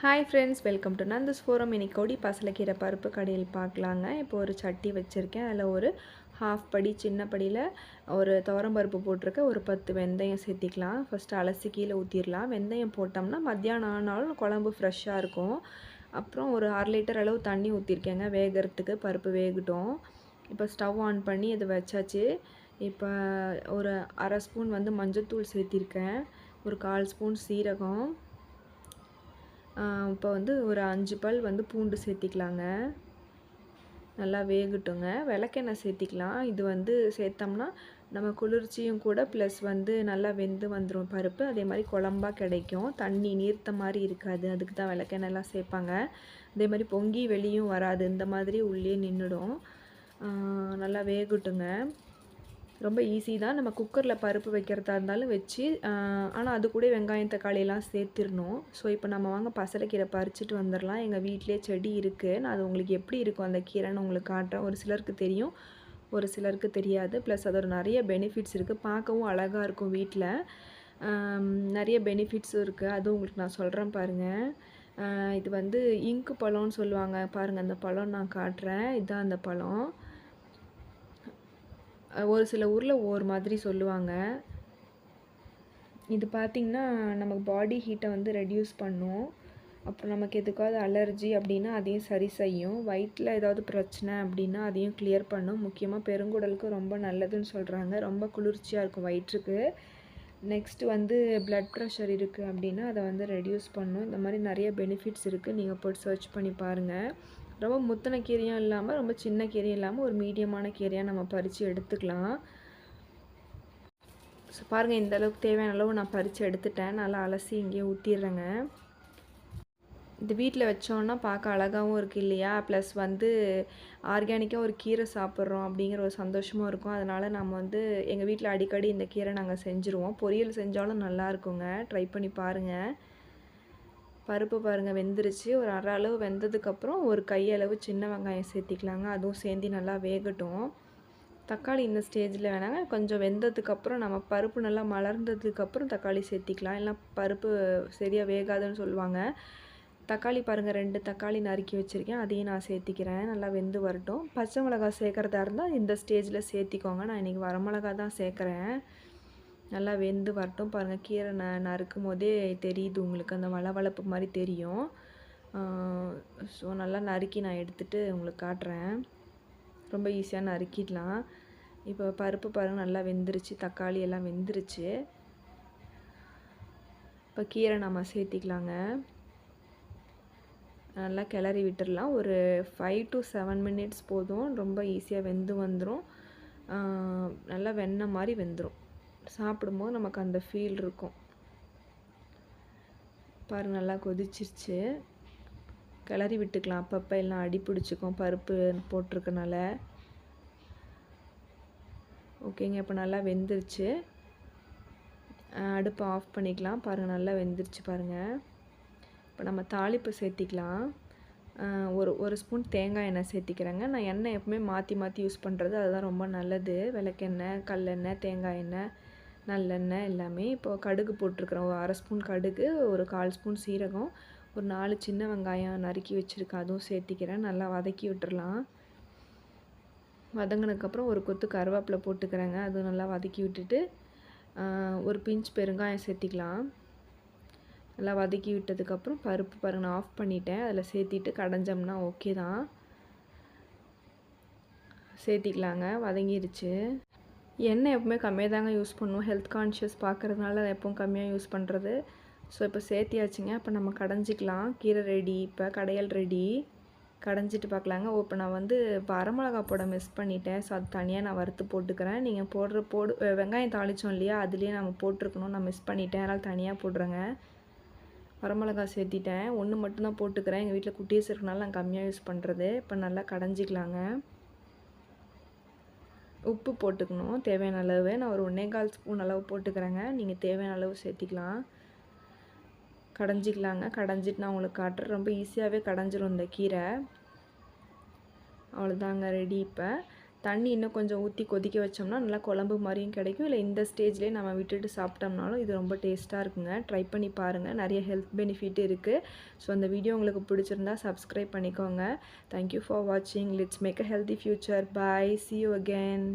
Hi friends welcome to Nandhas forum இன்னைக்கு கொடி பசலைக்கீரை பருப்பு கடையில் பார்க்கலாங்க. இப்போ ஒரு சட்டி வச்சுருக்கேன். அதில் ஒரு ஹாஃப் படி சின்ன படியில் ஒரு துவரம் பருப்பு போட்டிருக்கேன். ஒரு பத்து வெந்தயம் சேர்த்திக்கலாம். ஃபஸ்ட்டு அலசி கீழே ஊற்றிடலாம் வெந்தயம் போட்டோம்னா மத்தியானம் ஆனாலும் குழம்பு ஃப்ரெஷ்ஷாக இருக்கும். அப்புறம் ஒரு அரை லிட்டர் அளவு தண்ணி ஊற்றிருக்கேங்க வேகிறதுக்கு பருப்பு வேகட்டும். இப்போ ஸ்டவ் ஆன் பண்ணி அதை வச்சாச்சு. இப்போ ஒரு அரை ஸ்பூன் வந்து மஞ்சள்தூள் சேர்த்திருக்கேன். ஒரு கால் ஸ்பூன் சீரகம். இப்போ வந்து ஒரு அஞ்சு பல் வந்து பூண்டு சேர்த்திக்கலாங்க. நல்லா வேகட்டுங்க. விளக்கெண்ணெய் சேர்த்திக்கலாம். இது வந்து சேர்த்தோம்னா நம்ம குளிர்ச்சியும் கூட ப்ளஸ் வந்து நல்லா வெந்து வந்துடும் பருப்பு. அதே மாதிரி குழம்பா கிடைக்கும். தண்ணி நீர்த்த மாதிரி இருக்காது. அதுக்கு தான் விளக்கெண்ணெய்லாம் சேர்ப்பாங்க. அதே மாதிரி பொங்கி வெளியும் வராது. இந்த மாதிரி உள்ளே நின்றுடும் நல்லா வேகட்டுங்க. ரொம்ப ஈஸி தான். நம்ம குக்கரில் பருப்பு வைக்கிறதா இருந்தாலும் வச்சு ஆனால் அது கூட வெங்காயம் தக்காளியெல்லாம் சேர்த்துடணும். ஸோ இப்போ நம்ம வாங்க பசலைக்கீரை பறிச்சுட்டு வந்துடலாம் எங்கள் வீட்டிலே செடி இருக்குது நான் அது உங்களுக்கு எப்படி இருக்கும்? அந்த கீரைன்னு உங்களுக்கு காட்டுறேன். ஒரு சிலருக்கு தெரியும். ஒரு சிலருக்கு தெரியாது. ப்ளஸ் அதோட நிறைய பெனிஃபிட்ஸ் இருக்குது பார்க்கவும் அழகாக இருக்கும் வீட்டில் நிறைய பெனிஃபிட்ஸும் இருக்குது அதுவும் உங்களுக்கு நான் சொல்கிறேன் பாருங்கள் இது வந்து இங்கு பழம்னு சொல்லுவாங்க. பாருங்கள் அந்த பழம் நான் காட்டுறேன். இதுதான் அந்த பழம். ஒரு சில ஊரில் ஒவ்வொரு மாதிரி சொல்லுவாங்க. இது பார்த்திங்கன்னா நமக்கு பாடி ஹீட்டை வந்து ரெடியூஸ் பண்ணும். அப்புறம் நமக்கு எதுக்காவது அலர்ஜி அப்படின்னா அதையும் சரி செய்யும். வயிற்றில் ஏதாவது பிரச்சனை அப்படின்னா அதையும் கிளியர் பண்ணும். முக்கியமாக பெருங்குடலுக்கு ரொம்ப நல்லதுன்னு சொல்கிறாங்க ரொம்ப குளிர்ச்சியாக இருக்கும் வயிற்றுக்கு. நெக்ஸ்ட்டு வந்து ப்ளட் ப்ரெஷர் இருக்குது அப்படின்னா அதை வந்து ரெடியூஸ் பண்ணும். இந்த மாதிரி நிறைய பெனிஃபிட்ஸ் இருக்குது நீங்கள் போட்டு சர்ச் பண்ணி பாருங்கள் ரொம்ப முத்தின கீரையும் இல்லாமல் ரொம்ப சின்ன கீரையும் இல்லாமல் ஒரு மீடியமான கீரையாக நம்ம பறித்து எடுத்துக்கலாம். ஸோ பாருங்கள் இந்த அளவுக்கு தேவையான அளவு நான் பறித்து எடுத்துட்டேன். நல்லா அலசி இங்கேயே ஊற்றிடுறேங்க இது வீட்டில் வச்சோன்னா பார்க்க அழகாகவும் இருக்குது இல்லையா? ப்ளஸ் வந்து ஆர்கானிக்காக ஒரு கீரை சாப்பிட்றோம் அப்படிங்கிற ஒரு சந்தோஷமும் இருக்கும். அதனால் நம்ம வந்து எங்கள் வீட்டில் அடிக்கடி இந்த கீரை நாங்கள் செஞ்சுருவோம். பொரியல் செஞ்சாலும் நல்லா இருக்குங்க. ட்ரை பண்ணி பாருங்கள் பருப்பு பாருங்கள் வெந்துருச்சு. ஒரு அரை அளவு வெந்ததுக்கப்புறம் ஒரு கையளவு சின்ன வெங்காயம் சேர்த்திக்கலாங்க. அதுவும் சேர்ந்து நல்லா வேகட்டும். தக்காளி இந்த ஸ்டேஜில் வேணாங்க. கொஞ்சம் வெந்ததுக்கப்புறம் நம்ம பருப்பு நல்லா மலர்ந்ததுக்கப்புறம் தக்காளி சேர்த்திக்கலாம். இல்லை பருப்பு சரியாக வேகாதுன்னு சொல்லுவாங்க. தக்காளி பாருங்கள் ரெண்டு தக்காளி நறுக்கி வச்சுருக்கேன். அதையும் நான் சேர்த்திக்கிறேன். நல்லா வெந்து வரட்டும். பச்சை மிளகா சேர்க்குறதா இருந்தால் இந்த ஸ்டேஜில் சேர்த்திக்கோங்க. நான் இன்றைக்கி வரமிளகா தான் சேர்க்குறேன். நல்லா வெந்து வரட்டும். பாருங்கள் கீரை ந நறுக்கும் போதே தெரியுது உங்களுக்கு. அந்த வளவளப்பு மாதிரி தெரியும். ஸோ நல்லா நறுக்கி நான் எடுத்துகிட்டு உங்களுக்கு காட்டுறேன். ரொம்ப ஈஸியாக நறுக்கிடலாம். இப்போ பருப்பு பாருங்கள் நல்லா வெந்துருச்சு. தக்காளி எல்லாம் வெந்துருச்சு. இப்போ கீரை நம்ம சேர்த்திக்கலாங்க. நல்லா கிளறி விட்டுடலாம். ஒரு ஃபைவ் டு செவன் மினிட்ஸ் போதும். ரொம்ப ஈஸியாக வெந்து வந்துடும் நல்லா வெண்ணெய் மாதிரி வெந்துடும் சாப்பிடும்போது நமக்கு அந்த ஃபீல் இருக்கும். பாரு நல்லா கொதிச்சிருச்சு. கிளறி விட்டுக்கலாம். அப்பப்போ எல்லாம் அடி பிடிச்சிக்கும். பருப்பு போட்டிருக்கனால. ஓகேங்க இப்போ நல்லா வெந்துருச்சு. அடுப்பை ஆஃப் பண்ணிக்கலாம். பாருங்கள் நல்லா வெந்துருச்சு பாருங்கள் இப்போ நம்ம தாளிப்பு சேர்த்திக்கலாம். ஒரு ஒரு ஸ்பூன் தேங்காய் எண்ணெய் சேர்த்திக்கிறேங்க. நான் எண்ணெய் எப்பவுமே மாற்றி மாற்றி யூஸ் பண்ணுறது அதுதான் ரொம்ப நல்லது. விளக்கெண்ணெய் கல்லெண்ணெய் தேங்காய் எண்ணெய். நல்லெண்ணெய் எல்லாமே இப்போது கடுகு போட்டிருக்கிறோம். ஒரு அரை ஸ்பூன் கடுகு ஒரு கால் ஸ்பூன் சீரகம் ஒரு நாலு சின்ன வெங்காயம் நறுக்கி வச்சுருக்கேன். அதுவும் சேர்த்திக்கிறேன். நல்லா வதக்கி விட்டுறலாம். வதங்கினதுக்கப்புறம் ஒரு கொத்து கருவேப்பிலை போட்டுக்கிறேங்க. அதுவும் நல்லா வதக்கி விட்டுட்டு ஒரு பிஞ்ச் பெருங்காயம் சேர்த்திக்கலாம். நல்லா வதக்கி விட்டதுக்கப்புறம் பருப்பு பாருங்க நான் ஆஃப் பண்ணிட்டேன். அதில் சேர்த்திட்டு கடைஞ்சோம்னா ஓகே தான். சேர்த்திக்கலாங்க. வதங்கிருச்சு. எண்ணெய் எப்பவுமே கம்மியாக தாங்க யூஸ் பண்ணுவோம். ஹெல்த் கான்ஷியஸ் பார்க்குறதுனால எப்பவும் கம்மியாக யூஸ் பண்ணுறது ஸோ இப்போ சேர்த்தியாச்சுங்க. அப்போ நம்ம கடைஞ்சிக்கலாம். கீரை ரெடி இப்போ கடையல் ரெடி கடைஞ்சிட்டு பார்க்கலாங்க ஓ இப்போ நான் வந்து வரமிளகா போட மிஸ் பண்ணிட்டேன். ஸோ அது தனியாக நான் வறுத்து போட்டுக்கிறேன். நீங்கள் போடுற போடு வெங்காயம் தாளித்தோம் இல்லையா? அதுலேயே நம்ம போட்டிருக்கணும். நான் மிஸ் பண்ணிட்டேன். அதனால் தனியாக போடுறேங்க. வரமிளகா சேர்த்திட்டேன். ஒன்று மட்டும்தான் போட்டுக்கிறேன். எங்கள் வீட்டில் குட்டீஸ் இருக்கனால நான் கம்மியாக யூஸ் பண்ணுறது இப்போ நல்லா கடைஞ்சிக்கலாங்க. உப்பு போட்டுக்கணும். தேவையான அளவு. நான் ஒரு ஒன்றே கால் ஸ்பூன் அளவு போட்டுக்கிறேங்க. நீங்கள் தேவையான அளவு சேர்த்திக்கலாம். கடைஞ்சிக்கலாங்க. கடைஞ்சிட்டு நான் உங்களுக்கு காட்டுறேன். ரொம்ப ஈஸியாகவே கடைஞ்சிரும் இந்த கீரை. அவ்வளோதாங்க ரெடி இப்போ. தண்ணி இன்னும் கொஞ்சம் ஊற்றி கொதிக்க வச்சோம்னா நல்லா குழம்பு மாதிரியும் கிடைக்கும். இல்லை இந்த ஸ்டேஜ்லேயே நம்ம விட்டுட்டு சாப்பிட்டோம்னாலும் இது ரொம்ப டேஸ்ட்டாக இருக்குங்க. ட்ரை பண்ணி பாருங்கள் நிறைய ஹெல்த் பெனிஃபிட் இருக்குது ஸோ அந்த வீடியோ உங்களுக்கு பிடிச்சிருந்தா சப்ஸ்கிரைப் பண்ணிக்கோங்க. தேங்க்யூ ஃபார் வாட்சிங் let's make a healthy future bye see you again